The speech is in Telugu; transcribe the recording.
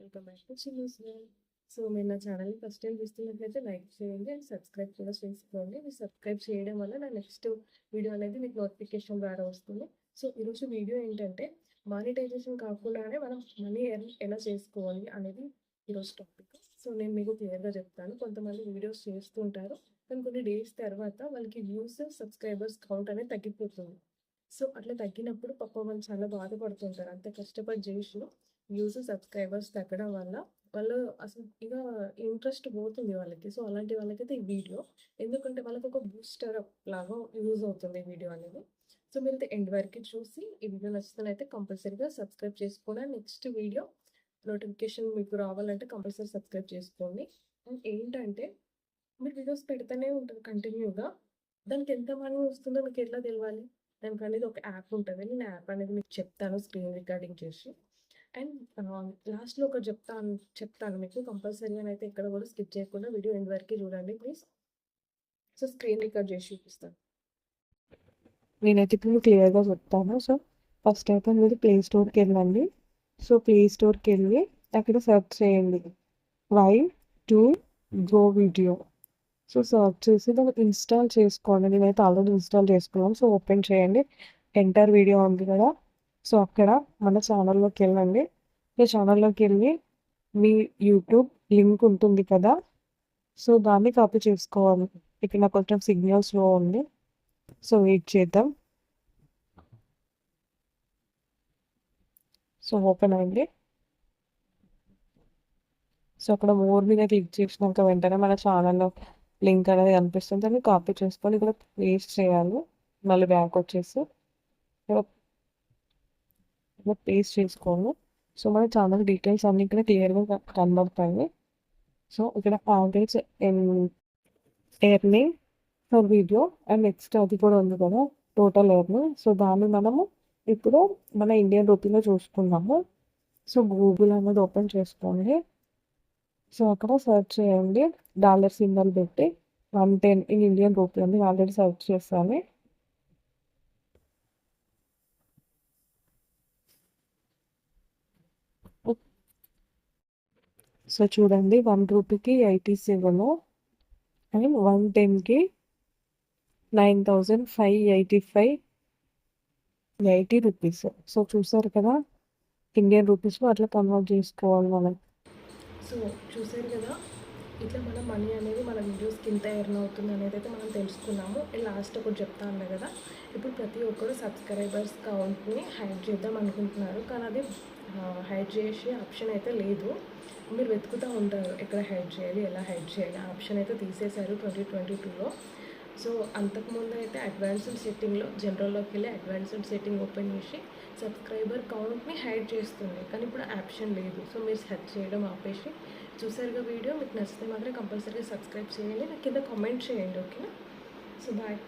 Welcome back to Chinnus so మీరు నా ఛానల్ని ఫస్ట్ టైం చూస్తున్నట్లయితే లైక్ చేయండి అండ్ సబ్స్క్రైబ్ కూడా చేసుకోండి. మీరు సబ్స్క్రైబ్ చేయడం వల్ల నా నెక్స్ట్ వీడియో అనేది మీకు నోటిఫికేషన్ ద్వారా వస్తుంది. సో ఈరోజు వీడియో ఏంటంటే మానిటైజేషన్ కాకుండానే మనం మనీ ఎర్న్ ఎలా చేసుకోవాలి అనేది ఈరోజు టాపిక్ సో నేను మీకు క్లియర్గా చెప్తాను. కొంతమంది వీడియోస్ చేస్తుంటారు కానీ కొన్ని డేస్ తర్వాత వాళ్ళకి వ్యూస్ సబ్స్క్రైబర్స్ కౌంట్ అనేది తగ్గిపోతుంది. సో అట్లా తగ్గినప్పుడు పాప వాళ్ళు చాలా బాధపడుతుంటారు అంత కష్టపడి చేసి వ్యూస్ సబ్స్క్రైబర్స్ తగ్గడం వల్ల వాళ్ళు అసలు ఇక ఇంట్రెస్ట్ పోతుంది వాళ్ళకి. సో అలాంటి వాళ్ళకైతే ఈ వీడియో. ఎందుకంటే వాళ్ళకి ఒక బూస్టర్ లాగా యూజ్ అవుతుంది ఈ వీడియో అనేది. సో మీరు అయితే ఎండ్ వరకు చూసి ఈ వీడియో నచ్చితే కంపల్సరీగా సబ్స్క్రైబ్ చేసుకోండి. నెక్స్ట్ వీడియో నోటిఫికేషన్ మీకు రావాలంటే కంపల్సరీ సబ్స్క్రైబ్ చేసుకోండి. అండ్ ఏంటంటే మీరు వీడియోస్ పెడితేనే ఉంటుంది కంటిన్యూగా. దానికి ఎంత మనీ వస్తుందో మీకు ఎట్లా తెలియాలి దానికి అనేది ఒక యాప్ ఉంటుంది. నేను యాప్ అనేది మీకు చెప్తాను స్క్రీన్ రికార్డింగ్ చేసి. అండ్ లాస్ట్లో ఒకటి చెప్తాను చెప్తాను మీకు. కంపల్సరీ అని అయితే ఇక్కడ కూడా స్కిప్ చేయకుండా వీడియో ఎండ్ వరకు చూడండి ప్లీజ్. సో స్క్రీన్ రికార్డ్ చేసి చూపిస్తాను. నేనైతే ఇప్పుడు క్లియర్గా చెప్తాను. సో ఫస్ట్ అయితే మీరు ప్లే స్టోర్కి వెళ్ళండి. సో ప్లే స్టోర్కి వెళ్ళి అక్కడ సెర్చ్ చేయండి. Why to go video so search చేసి దాన్ని ఇన్స్టాల్ చేసుకోండి. నేనైతే ఆల్రెడీ ఇన్స్టాల్ చేసుకున్నాను. సో ఓపెన్ చేయండి. ఎంటర్ వీడియో ఉంది కదా. సో అక్కడ మన ఛానల్లోకి వెళ్ళండి. ఈ ఛానల్లోకి వెళ్ళి మీ యూట్యూబ్ లింక్ ఉంటుంది కదా? సో దాన్ని కాపీ చేసుకోవాలి. ఇక్కడ నాకు కొంచెం సిగ్నల్ స్లో ఉంది. సో వెయిట్ చేద్దాం. సో ఓపెన్ అయింది. సో అక్కడ మోర్ మీద క్లిక్ చేసినాక వెంటనే మన ఛానల్లో లింక్ అనేది కనిపిస్తుంది. దాన్ని కాపీ చేసుకొని ఇక్కడ పేస్ట్ చేయాలి. మళ్ళీ బ్యాక్ వచ్చేసి. పేస్ట్ చేసుకోండి సో మన ఛానల్ డీటెయిల్స్ అన్ని ఇక్కడ క్లియర్గా కనబడతాయి. సో ఇక్కడ average earning for video and next అది కూడా ఉంది కదా టోటల్ ఎర్నింగ్ సో దాన్ని మనము ఇప్పుడు మన ఇండియన్ రూపీలో చూసుకున్నాము సో గూగుల్ అనేది ఓపెన్ చేసుకోండి. సో అక్కడ సెర్చ్ చేయండి. డాలర్ సింబల్ పెట్టి one ten in Indian rupee అని ఆల్రెడీ సెర్చ్ చేస్తాను. సో చూడండి వన్ రూపీకి ఎయిటీ సెవెన్ అండ్ వన్ టెన్కి nine thousand five eighty five eighty rupees so చూసారు కదా ఇండియన్ రూపీస్లో అట్లా కన్వర్ట్ చేసుకోవాలి మనం. సో చూసారు కదా ఇట్లా మన మనీ అనేది మన వీడియోస్కి ఇంత ఎర్న్ అవుతుంది అనేది అయితే మనం తెలుసుకున్నాము. లాస్ట్ ఒకటి చెప్తా ఉన్నా కదా ఇప్పుడు ప్రతి ఒక్కరు సబ్స్క్రైబర్స్ కౌంట్ని హైడ్ చేద్దాం అనుకుంటున్నారు. కానీ అది హైడ్ చేసే ఆప్షన్ అయితే లేదు. మీరు వెతుకుతూ ఉంటారు ఎక్కడ హైడ్ చేయాలి ఎలా హైడ్ చేయాలి. ఆప్షన్ అయితే తీసేశారు ట్వంటీ ట్వంటీ టూలో సో అంతకుముందు అయితే అడ్వాన్స్డ్ సెట్టింగ్లో జనరల్లోకి వెళ్ళి అడ్వాన్స్డ్ సెట్టింగ్ ఓపెన్ చేసి సబ్స్క్రైబర్ కౌంట్ని హైడ్ చేస్తుంది. కానీ ఇప్పుడు ఆప్షన్ లేదు. సో మీరు సెర్చ్ చేయడం ఆపేసి చూసారుగా వీడియో మీకు నచ్చితే మాత్రం కంపల్సరీగా సబ్స్క్రైబ్ చేయండి. నాకు కింద కామెంట్ చేయండి ఓకేనా సో బాయ్